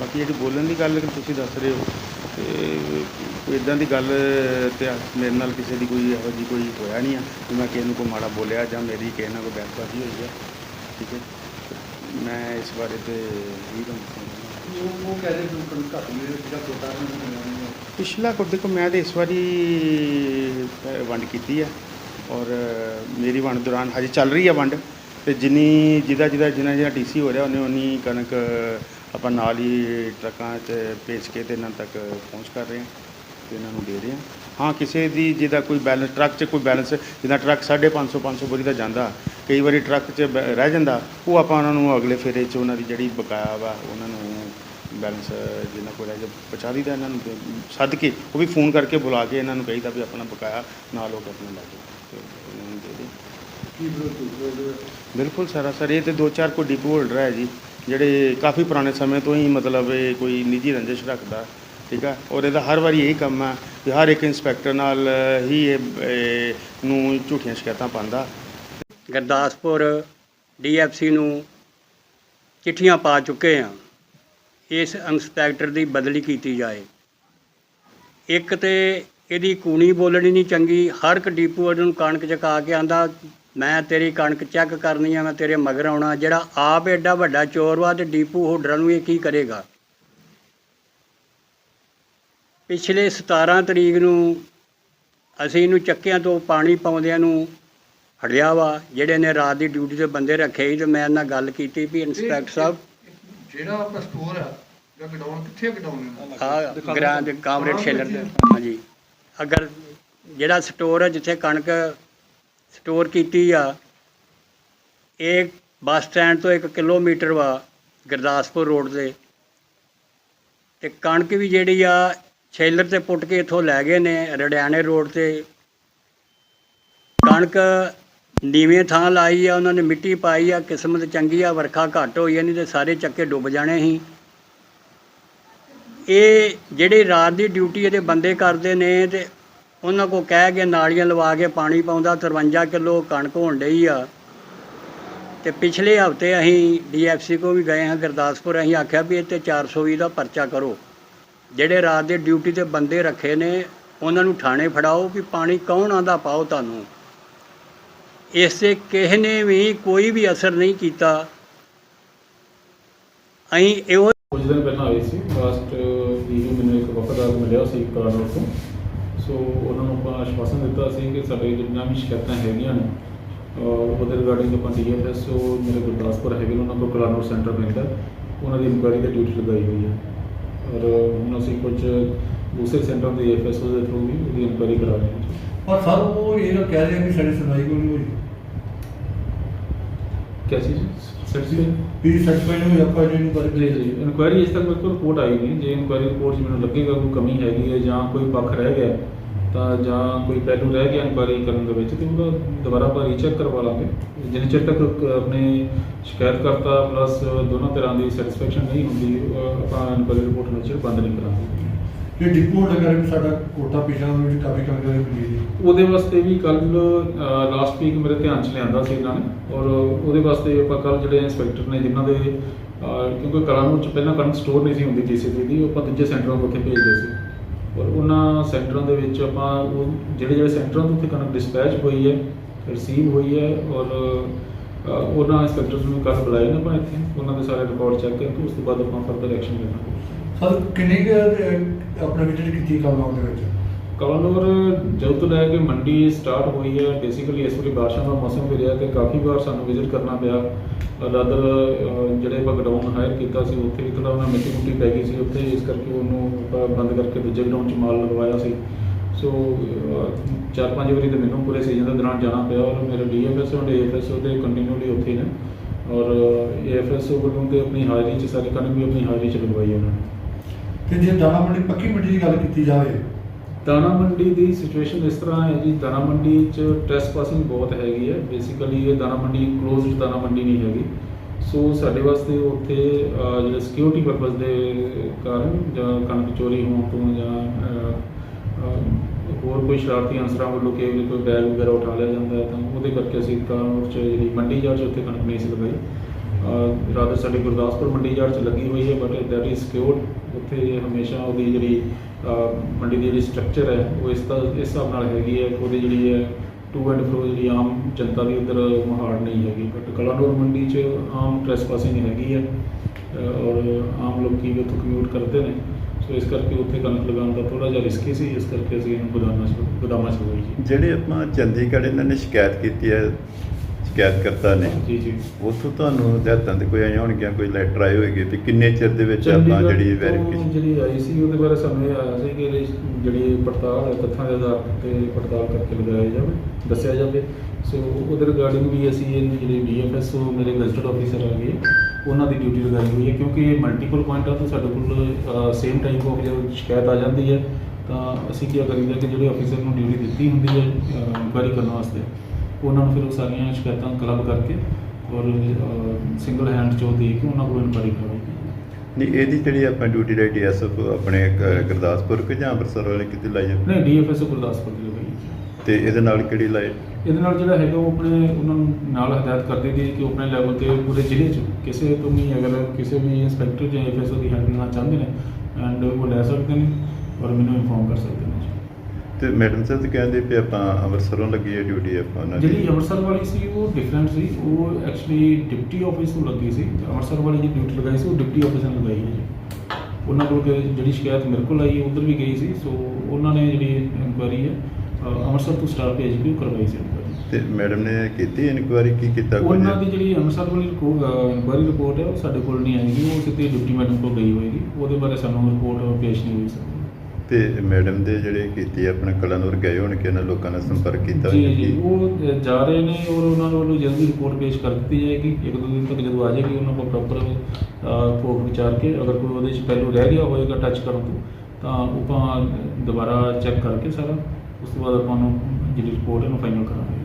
ਬਾਕੀ ਜਿਹੜੀ ਬੋਲਣ ਦੀ ਗੱਲ ਕਿ ਤੁਸੀਂ ਦੱਸ ਰਹੇ ਹੋ ਤੇ ਇਦਾਂ ਦੀ ਗੱਲ ਤੇ ਮੇਰੇ ਨਾਲ ਕਿਸੇ ਦੀ ਕੋਈ ਇਹੋ ਜਿਹੀ ਕੋਈ ਹੋਇਆ ਨਹੀਂ ਆ ਕਿ ਮੈਂ ਕਿਸੇ ਨੂੰ ਕੋਈ ਮਾੜਾ ਬੋਲਿਆ ਜਾਂ ਮੇਰੀ ਕਿਸੇ ਨਾਲ ਕੋਈ ਬਹਿਸਬਾਜ਼ੀ ਹੋਈ ਹੈ ਠੀਕ ਹੈ? ਮੈਂ ਇਸ ਬਾਰੇ ਤੇ ਨਹੀਂ ਤੁਹਾਨੂੰ ਉਹ ਉਹ ਕਹਿ ਰਹੇ ਕਿ ਕਣਕ ਘੱਟ ਹੈ ਜਿਹੜਾ ਪਿਛਲਾ ਕੁਝ ਦੇਖੋ ਮੈਂ ਤੇ ਇਸ ਵਾਰੀ ਵੰਡ ਕੀਤੀ ਹੈ ਔਰ ਮੇਰੀ ਵੰਡ ਦੌਰਾਨ ਹਜੇ ਚੱਲ ਰਹੀ ਹੈ ਵੰਡ ਤੇ ਜਿੰਨੀ ਜਿਹਦਾ ਜਿਹਦਾ ਜਿੰਨਾ ਜਿਹੜਾ ਡੀਸੀ ਹੋ ਰਿਹਾ ਉਹਨੇ ਉਨੀ ਕਣਕ ਆਪਾਂ ਨਾਲ ਹੀ ਟਰੱਕਾਂ 'ਚ ਭੇਜ ਕੇ ਤੇ ਇਹਨਾਂ ਤੱਕ ਪਹੁੰਚ ਕਰ ਰਹੇ ਹਾਂ ਤੇ ਇਹਨਾਂ ਨੂੰ ਦੇ ਰਹੇ ਹਾਂ। ਹਾਂ ਕਿਸੇ ਦੀ ਜਿਹਦਾ ਕੋਈ ਬੈਲੈਂਸ ਟਰੱਕ 'ਚ ਕੋਈ ਬੈਲੈਂਸ ਜਿੱਦਾਂ ਟਰੱਕ 550 500 ਬੋਰੀ ਦਾ ਜਾਂਦਾ ਕਈ ਵਾਰੀ ਟਰੱਕ 'ਚ ਬ- ਰਹਿ ਜਾਂਦਾ ਉਹ ਆਪਾਂ ਉਹਨਾਂ ਨੂੰ ਅਗਲੇ ਫੇਰੇ 'ਚ ਉਹਨਾਂ ਦੀ ਜਿਹੜੀ ਬਕਾਇਆ ਵਾ ਉਹਨਾਂ ਨੂੰ ਬੈਲੈਂਸ ਜਿੰਨਾ ਕੋਲ ਰਹਿ ਜਾ ਪਹੁੰਚਾ ਦਈਦਾ ਇਹਨਾਂ ਨੂੰ ਤੇ ਸੱਦ ਕੇ ਉਹ ਵੀ ਫੋਨ ਕਰਕੇ ਬੁਲਾ ਕੇ ਇਹਨਾਂ ਨੂੰ ਕਹੀਦਾ ਵੀ ਆਪਣਾ ਬਕਾਇਆ ਨਾਲ ਹੋ ਕੇ ਆਪਣਾ ਲੈ ਜਾਓ। ਤੇ ਇਹਨਾਂ ਨੂੰ ਦੇ ਦੇ। ਬਿਲਕੁਲ ਸਾਰਾ ਸਰ ਇਹ ਤੇ ਦੋ ਚਾਰ ਕੋਈ ਡਿਪੂ ਹੋਲਡਰ ਹੈ ਜੀ। ਜਿਹੜੇ ਕਾਫੀ ਪੁਰਾਣੇ ਸਮੇਂ ਤੋਂ ਹੀ ਮਤਲਬ ਇਹ ਕੋਈ ਨਿੱਜੀ ਰੰਜਿਸ਼ ਰੱਖਦਾ, ਠੀਕ ਆ? ਔਰ ਇਹਦਾ ਹਰ ਵਾਰੀ ਇਹੀ ਕੰਮ ਆ ਕਿ ਹਰ ਇੱਕ ਇੰਸਪੈਕਟਰ ਨਾਲ ਹੀ ਇਹ ਨੂੰ ਝੂਠੀਆਂ ਸ਼ਿਕਾਇਤਾਂ ਪਾਉਂਦਾ। ਗੁਰਦਾਸਪੁਰ ਡੀਐਫਸੀ ਨੂੰ ਚਿੱਠੀਆਂ ਪਾ ਚੁੱਕੇ ਹਾਂ। ਇਸ ਇੰਸਪੈਕਟਰ ਦੀ ਬਦਲੀ ਕੀਤੀ ਜਾਏ। ਇੱਕ ਤੇ ਇਹਦੀ ਕੂਣੀ ਬੋਲਣੀ ਨਹੀਂ ਚੰਗੀ, ਹਰ ਇੱਕ ਡੀਪੂ ਵਾਲੇ ਨੂੰ ਕਣਕ ਚਕਾ ਕੇ ਆਂਦਾ ਮੈਂ ਤੇਰੀ ਕਣਕ ਚੈੱਕ ਕਰਨੀ ਆ ਮੈਂ ਤੇਰੇ ਮਗਰ ਆਉਣਾ। ਜਿਹੜਾ ਆਪ ਐਡਾ ਵੱਡਾ ਚੋਰ ਵਾ ਤੇ ਡੀਪੂ ਹੋਲਡਰਾਂ ਨੂੰ ਇਹ ਕੀ ਕਰੇਗਾ? ਪਿਛਲੇ 17 ਤਰੀਕ ਨੂੰ ਅਸੀਂ ਇਹਨੂੰ ਚੱਕਿਆਂ ਤੋਂ ਪਾਣੀ ਪਾਉਂਦਿਆਂ ਨੂੰ ਹਟਿਆ ਵਾ ਜਿਹੜੇ ਨੇ ਰਾਤ ਦੀ ਡਿਊਟੀ ਤੇ ਬੰਦੇ ਰੱਖੇ ਸੀ ਤੇ ਮੈਂ ਇਹਨਾਂ ਨਾਲ ਗੱਲ ਕੀਤੀ ਵੀ ਇੰਸਪੈਕਟਰ ਸਾਹਿਬ। ਜਿਹੜਾ ਆਪਣਾ ਸਟੋਰ ਆ ਜਾਂ ਗਡਾਊਨ ਕਿੱਥੇ ਹੈ ਆ? ਗ੍ਰਾਂ ਦੇ ਕਾਮਰੇਡ ਸ਼ੇਲਰ ਦੇ। ਹਾਂਜੀ। ਅਗਰ ਜਿਹੜਾ ਸਟੋਰ ਹੈ ਜਿੱਥੇ ਕਣਕ ਸਟੋਰ ਕੀਤੀ ਆ। ਇਹ ਬੱਸ ਸਟੈਂਡ ਤੋਂ 1 ਕਿਲੋਮੀਟਰ ਵਾ ਗੁਰਦਾਸਪੁਰ ਰੋਡ ਤੇ। ਤੇ ਕਣਕ ਵੀ ਜਿਹੜੀ ਆ, ਛੇਲਰ ਤੇ ਪੁੱਟ ਕੇ ਇੱਥੋਂ ਲੈ ਗਏ ਨੇ ਰੜਿਆਣੇ ਰੋਡ ਤੇ। ਕਣਕ ਨੀਵੇਂ ਥਾਂ ਲਾਈ ਆ, ਉਹਨਾਂ ਨੇ ਮਿੱਟੀ ਪਾਈ ਆ, ਕਿਸਮਤ ਚੰਗੀ ਆ, ਵਰਖਾ ਘੱਟ ਹੋਈ ਆ, ਨਹੀਂ ਤੇ ਸਾਰੇ ਚੱਕੇ ਡੁੱਬ ਜਾਣੇ ਸੀ। ਇਹ ਜਿਹੜੇ ਰਾਤ ਦੀ ਡਿਊਟੀ ਇਹਦੇ ਬੰਦੇ ਕਰਦੇ ਨੇ ਤੇ ਉਹਨਾਂ ਕੋ ਕਹਿ ਕੇ ਨਾਲੀਆਂ ਲਵਾ ਕੇ ਪਾਣੀ ਪਾਉਂਦਾ 53 ਕਿਲੋ ਕਣਕ ਹੋਣ ਡਈ ਆ। ਤੇ ਪਿਛਲੇ ਹਫ਼ਤੇ ਅਸੀਂ ਡੀਐਫਸੀ ਕੋ ਵੀ ਗਏ ਹਾਂ, ਗੁਰਦਾਸਪੁਰ, ਅਸੀਂ ਆਖਿਆ ਵੀ ਇਹ 420 ਦਾ ਪਰਚਾ ਕਰੋ। ਜਿਹੜੇ ਰਾਤ ਦੇ ਡਿਊਟੀ ਤੇ ਬੰਦੇ ਰੱਖੇ ਨੇ, ਉਹਨਾਂ ਨੂੰ ਥਾਣੇ ਫੜਾਓ ਵੀ ਪਾਣੀ ਕੌਣ ਆਂਦਾ ਪਾਓ ਤੁਹਾਨੂੰ। ਇਸ ਤੇ ਕਿਸੇ ਨੇ ਵੀ ਕੋਈ ਵੀ ਅਸਰ ਨਹੀਂ ਕੀਤਾ। ਅਸੀਂ ਇਹੋ ਕੁਝ ਦਿਨ ਪਹਿਲਾਂ ਆਏ ਸੀ ਲਾਸਟ ਵੀਕ ਮੈਨੂੰ ਇੱਕ ਵਫਾਦਾਰ ਮਿਲਿਆ ਸੀ ਕਲਾਨੌਰ ਤੋਂ। ਸੋ ਉਹਨਾਂ ਨੂੰ ਆਪਾਂ ਆਸ਼ਵਾਸਨ ਦਿੱਤਾ ਸੀ ਕਿ ਸਾਡੇ ਜਿੰਨੀਆਂ ਵੀ ਸ਼ਿਕਾਇਤਾਂ ਹੈਗੀਆਂ ਨੇ ਉਹਦੇ ਰਿਗਾਰਡਿੰਗ ਆਪਾਂ ਡੀਐਫਐਸ ਉਹ ਮੇਰੇ ਗੁਰਦਾਸਪੁਰ ਹੈਗੇ ਨੇ, ਉਹਨਾਂ ਕੋਲ ਕਲਾਨੌਰ ਸੈਂਟਰ ਪੈਂਦਾ ਉਹਨਾਂ ਦੀ ਇਨਕੁਆਇਰੀ ਤੇ ਡਿਊਟੀ ਲਗਾਈ ਹੋਈ ਹੈ। ਔਰ ਹੁਣ ਅਸੀਂ ਕੁਝ ਦੂਸਰੇ ਸੈਂਟਰ ਦੇ ਐਫਐਸਓ ਦੇ ਥਰੂ ਵੀ ਉਹਦੀ ਇਨਕੁਆਇਰੀ ਕਰਾ ਰਹੇ ਹਾਂ। ਪਰ ਸਰ ਉਹ ਇਹ ਕਹਿ ਰਹੇ ਕਿ ਸਾਡੀ ਸੁਣਾਈ ਕੋਈ ਨਹੀਂ ਹੋਈ। ਚੀਜ਼? ਸਰਟੀਫਿਕੇਟ ਵੀ ਸਰਟੀਫਾਈਡ ਹੋਈ ਆਪਾਂ ਜਿਹਨੂੰ ਕਰ ਜੀ ਜੀ ਇਨਕੁਆਇਰੀ ਇਸ ਤੱਕ ਮੇਰੇ ਕੋਲ ਰਿਪੋਰਟ ਆਈ ਨਹੀਂ। ਜੇ ਇਨਕੁਆਇਰੀ ਰਿਪੋਰਟ 'ਚ ਮੈਨੂੰ ਲੱਗੇਗਾ ਕੋਈ ਕਮੀ ਹੈਗੀ ਹੈ ਜਾਂ ਕੋਈ ਪੱਖ ਰਹਿ ਗਿਆ ਤਾਂ ਜਾਂ ਕੋਈ ਪਹਿਲੂ ਰਹਿ ਗਿਆ ਇਨਕੁਆਇਰੀ ਕਰਨ ਦੇ ਵਿੱਚ ਤੇ ਉਹਦਾ ਦੁਬਾਰਾ ਆਪਾਂ ਰੀਚੈਕ ਕਰਵਾ ਲਾਂਗੇ। ਜਿੰਨੇ ਚਿਰ ਤੱਕ ਕ- ਆਪਣੇ ਸ਼ਿਕਾਇਤਕਰਤਾ ਪਲੱਸ ਦੋਨੋਂ ਤਰ੍ਹਾਂ ਦੀ ਸੈਟੀਸਫੈਕਸ਼ਨ ਨਹੀਂ ਹੁੰਦੀ ਉਹ ਆਪਾਂ ਇਨਕੁਆਇਰੀ ਰਿਪੋਰਟ ਨੂੰ ਚਿਰ ਬੰਦ ਨਹੀਂ ਕਰਾਂਗੇ। ਜੇ ਡਿਪੂ ਲਗਾ ਸਾਡਾ ਕੋਟਾ ਪਿਛਾ ਵਿੱਚ ਕਾਫੀ ਕਣਕ ਦੀ ਮਿਲੀ ਸੀ ਉਹਦੇ ਵਾਸਤੇ ਵੀ ਕੱਲ ਲਾਸਟ ਵੀਕ ਮੇਰੇ ਧਿਆਨ 'ਚ ਲਿਆਂਦਾ ਸੀ ਇਹਨਾਂ ਨੇ। ਔਰ ਉਹਦੇ ਵਾਸਤੇ ਆਪਾਂ ਕੱਲ ਜਿਹੜੇ ਇੰਸਪੈਕਟਰ ਨੇ, ਜਿਨ੍ਹਾਂ ਦੇ ਕਿਉਂਕਿ ਕਲਾਨੌਰ 'ਚ ਪਹਿਲਾਂ ਕਣਕ ਸਟੋਰ ਨਹੀਂ ਸੀ ਹੁੰਦੀ ਡੀਸੀਪੀ ਦੀ ਆਪਾਂ ਦੂਜੇ ਸੈਂਟਰਾਂ ਤੋਂ ਉੱਥੇ ਭੇਜਦੇ ਸੀ। ਔਰ ਉਹਨਾਂ ਸੈਂਟਰਾਂ ਦੇ ਵਿੱਚ ਆਪਾਂ ਉਹ ਜਿਹੜੇ ਜਿਹੜੇ ਸੈਂਟਰਾਂ ਤੋਂ ਉੱਥੇ ਕਣਕ ਡਿਸਪੈਚ ਹੋਈ ਹੈ ਰਿਸੀਵ ਹੋਈ ਹੈ, ਔਰ ਉਹਨਾਂ ਇੰਸਪੈਕਟਰਸ ਨੂੰ ਕੱਲ ਬੁਲਾਏ ਨੇ ਆਪਾਂ ਇੱਥੇ। ਉਹਨਾਂ ਦੇ ਸਾਰੇ ਰਿਕਾਰਡ ਚੈੱਕ ਕਰਕੇ ਉਸ ਤੋਂ ਬਾਅਦ ਆਪਾਂ ਫਰਦਰ ਐਕਸ਼ਨ ਲੈਣਾ। ਸਰ ਕਿੰਨੀ ਕੁ, ਅਹ, ਆਪਣਾ ਵਿਜ਼ਿਟ ਕੀਤੀ ਕਲਮਾਂ ਦੇ ਵਿੱਚ? ਕਵਲੌਰ ਜਦੋਂ ਤੋਂ ਲੈ ਕੇ ਮੰਡੀ ਸਟਾਰਟ ਹੋਈ ਹੈ ਬੇਸਿਕਲੀ ਇਸ ਵਾਰੀ ਬਾਰਿਸ਼ਾਂ ਦਾ ਮੌਸਮ ਵੀ ਰਿਹਾ ਤੇ ਕਾਫੀ ਵਾਰ ਸਾਨੂੰ ਵਿਜ਼ਿਟ ਕਰਨਾ ਪਿਆ। ਰਦਰ ਜਿਹੜੇ ਆਪਾਂ ਗਡਾਊਨ ਹਾਇਰ ਕੀਤਾ ਸੀ ਉੱਥੇ ਵੀ ਥੋੜਾ ਉਹਨਾਂ ਮਿੱਟੀ ਮੁੱਟੀ ਪੈ ਗਈ ਸੀ ਉੱਥੇ ਇਸ ਕਰਕੇ ਉਹਨੂੰ ਆਪਾਂ ਬੰਦ ਕਰਕੇ ਦੂਜੇ ਗਡਾਊਨ 'ਚ ਮਾਲ ਲਗਵਾਇਆ ਸੀ। ਸੋ ਅਹ, ਚਾਰ ਪੰਜ ਵਾਰੀ ਤਾਂ ਮੈਨੂੰ ਪੂਰੇ ਸੀਜ਼ਨ ਦੇ ਦੌਰਾਨ ਜਾਣਾ ਪਿਆ ਔਰ ਮੇਰੇ ਡੀਐਫਐਸ ਔਰ ਏਐਫਐਸ ਉਹਦੇ ਕੰਟੀਨਿਊਲੀ ਉੱਥੇ ਹੀ ਨੇ। ਔਰ ਏਐਫਐਸ ਵੱਲੋਂ ਤੇ ਆਪਣੀ ਹਾਜ਼ਰੀ 'ਚ ਸਾਰੀ ਕਣਕ ਵੀ ਆਪਣੀ ਹਾਜ਼ਰੀ 'ਚ ਲਗਵਾਈ ਉਹਨਾਂ ਨੇ। ਤੇ ਜੇ ਦਾਣਾ ਮੰਡੀ ਪੱਕੀ ਮੰਡੀ ਦੀ ਗੱਲ ਕੀਤੀ ਜਾਵੇ। ਦਾਣਾ ਮੰਡੀ ਦੀ ਸਿਚੁਏਸ਼ਨ ਇਸ ਤਰ੍ਹਾਂ ਹੈ ਜੀ ਦਾਣਾ ਮੰਡੀ 'ਚ ਟ੍ਰੈਸ ਪਾਸਿੰਗ ਬਹੁਤ ਹੈਗੀ ਹੈ। ਬੇਸਿਕਲੀ ਇਹ ਦਾਣਾ ਮੰਡੀ ਕਲੋਜ਼ਡ ਦਾਣਾ ਮੰਡੀ ਨਹੀਂ ਹੈਗੀ। ਸੋ ਸਾਡੇ ਵਾਸਤੇ ਉੱਥੇ ਅਹ, ਜਿਹੜੇ ਸਿਕਿਉਰਿਟੀ ਪਰਪਸ ਦੇ ਕਾਰਨ ਜਾਂ ਕਣਕ ਚੋਰੀ ਹੋਣ ਤੋਂ ਜਾਂ ਹੋਰ ਕੋਈ ਸ਼ਰਾਰਤੀ ਅਨਸਰਾਂ ਵੱਲੋਂ ਕਿ ਕੋਈ ਬੈਗ ਵਗੈਰਾ ਉਠਾ ਲਿਆ ਜਾਂਦਾ ਹੈ ਤਾਂ ਉਹਦੇ ਕਰਕੇ ਅਸੀਂ ਕਾਨੂੰਨ 'ਚ ਜਿਹੜੀ ਮੰਡੀ ਜਾਂ 'ਚ ਉੱਥੇ ਕਣਕ ਨਹੀਂ ਸੀ ਲਗਾਈ। ਰਾਦਰ ਸਾਡੀ ਗੁਰਦਾਸਪੁਰ ਮੰਡੀ ਯਾਰਡ 'ਚ ਲੱਗੀ ਹੋਈ ਹੈ ਬਟ ਦੈਟ ਇਜ਼ ਸਿਕਿਉਰਡ ਉੱਥੇ ਹਮੇਸ਼ਾ ਉਹਦੀ ਜਿਹੜੀ ਮੰਡੀ ਦੀ ਜਿਹੜੀ ਸਟਰਕਚਰ ਹੈ, ਉਹ ਇਸ ਦਾ ਇਸ ਹਿਸਾਬ ਨਾਲ ਹੈਗੀ ਹੈ। ਉਹਦੀ ਜਿਹੜੀ ਹੈ ਟੂ ਐਂਡ ਫਰੋ ਜਿਹੜੀ ਆਮ ਜਨਤਾ ਦੀ ਉਧਰ ਮਹਾੜ ਨਹੀਂ ਹੈਗੀ। ਬਟ ਕਲਾਨੌਰ ਮੰਡੀ 'ਚ ਆਮ ਟ੍ਰੈਸਪਾਸਿੰਗ ਹੈਗੀ ਹੈ ਔਰ ਆਮ ਲੋਕੀ ਵੀ ਉੱਥੋਂ ਕਮਿਊਟ ਕਰਦੇ ਨੇ। ਸੋ ਇਸ ਕਰਕੇ ਉੱਥੇ ਕਣਕ ਲਗਾਉਣ ਦਾ ਥੋੜਾ ਜਿਹਾ ਰਿਸਕੀ ਸੀ। ਇਸ ਕਰਕੇ ਅਸੀਂ ਇਹਨੂੰ ਗੋਦਾਮਾਂ 'ਚ ਗੋਦਾਮਾਂ 'ਚ ਲਗਾਈ ਜਿਹੜੇ ਆਪਾਂ ਚੰਡੀਗੜ੍ਹ ਇਹਨਾਂ ਨੇ ਸ਼ਿਕਾਇਤ ਕੀਤੀ ਹੈ ਸ਼ਿਕਾਇਤਕਰਤਾ ਨੇ। ਜੀ ਜੀ। ਉੱਥੋਂ ਤੁਹਾਨੂੰ ਹਦਾਇਤਾਂ ਤੇ ਕੋਈ ਆਈਆਂ ਹੋਣਗੀਆਂ ਕੋਈ ਲੈਟਰ ਆਏ ਹੋਏਗੇ ਤੇ ਕਿੰਨੇ ਚਿਰ ਦੇ ਵਿੱਚ ਆਪਾਂ ਜਿਹੜੀ ਵੈਰੀਫਿਕੇਸ਼ਨ ਜਿਹੜੀ ਆਈ ਸੀ ਉਹਦੇ ਬਾਰੇ ਇਹ ਆਇਆ ਸੀ ਕਿ ਇਹਦੀ ਜਿਹੜੀ ਪੜਤਾਲ ਹੈ ਤੱਥਾਂ ਦੇ ਆਧਾਰ ਤੇ ਪੜਤਾਲ ਕਰਕੇ ਲਗਾਇਆ ਜਾਵੇ ਦੱਸਿਆ ਜਾਵੇ। ਸੋ ਉਹਦੇ ਰਿਗਾਰਡਿੰਗ ਵੀ ਅਸੀਂ ਇਹਨੂੰ ਜਿਹੜੇ ਬੀਐਫਐਸ ਮੇਰੇ ਗਜ਼ਟਡ ਆਫੀਸਰ ਆ ਗਏ। ਉਹਨਾਂ ਦੀ ਡਿਊਟੀ ਲਗਾਈ ਹੋਈ ਹੈ ਕਿਉਂਕਿ ਇਹ ਮਲਟੀਪਲ ਪੁਆਇੰਟਾਂ ਤੋਂ ਸਾਡੇ ਕੋਲ ਸੇਮ ਟਾਈਮ ਆਫ ਜਦੋਂ ਸ਼ਿਕਾਇਤ ਆ ਜਾਂਦੀ ਹੈ ਤਾਂ ਅਸੀਂ ਕੀ ਕਰੀਦਾ ਕਿ ਜਿਹੜੇ ਆਫੀਸਰ ਨੂੰ ਡਿਊਟੀ ਦਿੱਤੀ ਹੁੰਦੀ ਹੈ ਇਨਕੁਆਇਰੀ ਕਰਨ ਵਾਸਤੇ। ਉਹਨਾਂ ਨੂੰ ਫਿਰ ਉਹ ਸਾਰੀਆਂ ਸ਼ਿਕਾਇਤਾਂ ਕਲੱਬ ਕਰਕੇ ਔਰ ਸਿੰਗਲ ਹੈਂਡ ਚੋਂ ਦੇ ਕੇ ਉਹਨਾਂ ਕੋਲ ਇਨਕੁਆਇਰੀ ਕਰਵਾਈ। ਨਹੀਂ ਇਹਦੀ ਜਿਹੜੀ ਆਪਾਂ ਡਿਊਟੀ ਦਾ ਡੀਐਸਐਫ ਆਪਣੇ ਗੁਰਦਾਸਪੁਰ ਕਿ ਜਾਂ ਅੰਮ੍ਰਿਤਸਰ ਵਾਲੇ ਕਿਤੇ ਲਾਈ ਹੈ ਨਹੀਂ ਡੀਐਫਐਸ ਗੁਰਦਾਸਪੁਰ ਦੀ ਲਗਾਈ ਤੇ ਇਹਦੇ ਨਾਲ ਕਿਹੜੀ ਲਾਈ? ਇਹਦੇ ਨਾਲ ਜਿਹੜਾ ਹੈਗਾ ਉਹ ਆਪਣੇ ਉਹਨਾਂ ਨੂੰ ਨਾਲ ਹਦਾਇਤ ਕਰਦੇ ਗਏ ਕਿ ਆਪਣੇ ਲੈਵਲ ਤੇ ਪੂਰੇ ਜ਼ਿਲ੍ਹੇ 'ਚ ਕਿਸੇ ਤੋਂ ਵੀ ਅਗਰ ਕਿਸੇ ਵੀ ਇੰਸਪੈਕਟਰ ਜਾਂ ਐਫਐਸਓ ਦੀ ਹੈਲਪ ਲੈਣਾ ਚਾਹੁੰਦੇ ਨੇ ਐਂਡ ਉਹ ਲੈ ਸਕਦੇ ਨੇ ਔਰ ਮੈਨੂੰ ਇਨਫੋਰਮ ਕਰ ਸਕਦੇ ਤੇ ਮੈਡਮ ਸਾਹਿਬ ਤੇ ਕਹਿੰਦੇ ਵੀ ਆਪਾਂ ਅੰਮ੍ਰਿਤਸਰੋਂ ਲੱਗੀ ਹੈ ਡਿਊਟੀ ਆਪਾਂ ਉਹਨਾਂ ਦੀ। ਜਿਹੜੀ ਅੰਮ੍ਰਿਤਸਰ ਵਾਲੀ ਸੀ ਉਹ ਡਿਫਰੈਂਟ ਸੀ। ਉਹ ਐਕਚੁਅਲੀ ਡਿਪਟੀ ਆਫਿਸ ਤੋਂ ਲੱਗੀ ਸੀ। ਤੇ ਅੰਮ੍ਰਿਤਸਰ ਵਾਲੀ ਜਿਹੜੀ ਡਿਊਟੀ ਲਗਾਈ ਸੀ ਉਹ ਡਿਪਟੀ ਆਫਿਸ ਨੇ ਲਗਾਈ ਹੈ ਜੀ। ਉਹਨਾਂ ਕੋਲ ਜਿਹੜੀ ਸ਼ਿਕਾਇਤ ਮੇਰੇ ਕੋਲ ਆਈ ਉਧਰ ਵੀ ਗਈ ਸੀ। ਸੋ ਉਹਨਾਂ ਨੇ ਜਿਹੜੀ ਇਨਕੁਆਇਰੀ ਹੈ ਅੰਮ੍ਰਿਤਸਰ ਤੋਂ ਸਟਾਫ ਭੇਜ ਕੇ ਉਹ ਕਰਵਾਈ ਸੀ ਤੇ ਮੈਡਮ ਨੇ ਕੀਤੀ ਇਨਕੁਆਇਰੀ ਕੀ ਕੀਤਾ ਉਹਨਾਂ ਦੀ ਜਿਹੜੀ ਅੰਮ੍ਰਿਤਸਰ ਵਾਲੀ ਇਨਕੁਆਇਰੀ ਰਿਪੋਰਟ ਹੈ ਉਹ ਸਾਡੇ ਕੋਲ ਨਹੀਂ ਆਏਗੀ ਉਹ ਸਿੱਧੀ ਡਿਪਟੀ ਮੈਡਮ ਕੋਲ ਗਈ ਹੋਏਗੀ। ਉਹਦੇ ਬਾਰੇ ਸਾਨੂੰ ਰਿਪੋਰਟ ਪੇਸ਼ ਨਹੀਂ ਹੋਈ ਸਕਦੀ ਤੇ ਮੈਡਮ ਦੇ ਜਿਹੜੇ ਕੀਤੀ ਆਪਣਾ ਕਲਾਨੌਰ ਗਏ ਹੋਣ ਕਿ ਇਹਨਾਂ ਲੋਕਾਂ ਨਾਲ ਸੰਪਰਕ ਕੀਤਾ ਜੀ? ਉਹ ਜਾ ਰਹੇ ਨੇ ਔਰ ਉਹਨਾਂ ਵੱਲੋਂ ਜਲਦੀ ਰਿਪੋਰਟ ਪੇਸ਼ ਕਰ ਦਿੱਤੀ ਜਾਏਗੀ ਇੱਕ ਦੋ ਦਿਨ ਤੱਕ ਜਦੋਂ ਆ ਜਾਏਗੀ ਉਹਨਾਂ ਕੋਲ ਪ੍ਰੋਪਰ ਭੋਗ ਵਿਚਾਰ ਕੇ ਅਗਰ ਕੋਈ ਉਹਦੇ 'ਚ ਪਹਿਲੂ ਰਹਿ ਗਿਆ ਹੋਏਗਾ ਟੱਚ ਕਰਨ ਤੋਂ ਤਾਂ ਉਹ ਆਪਾਂ ਦੁਬਾਰਾ ਚੈੱਕ ਕਰਕੇ ਸਾਰਾ ਉਸ ਤੋਂ ਬਾਅਦ ਆਪਾਂ ਨੂੰ ਜਿਹੜੀ ਰਿਪੋਰਟ ਹੈ ਉਹਨੂੰ ਫਾਈਨਲ ਕਰਾਂਗੇ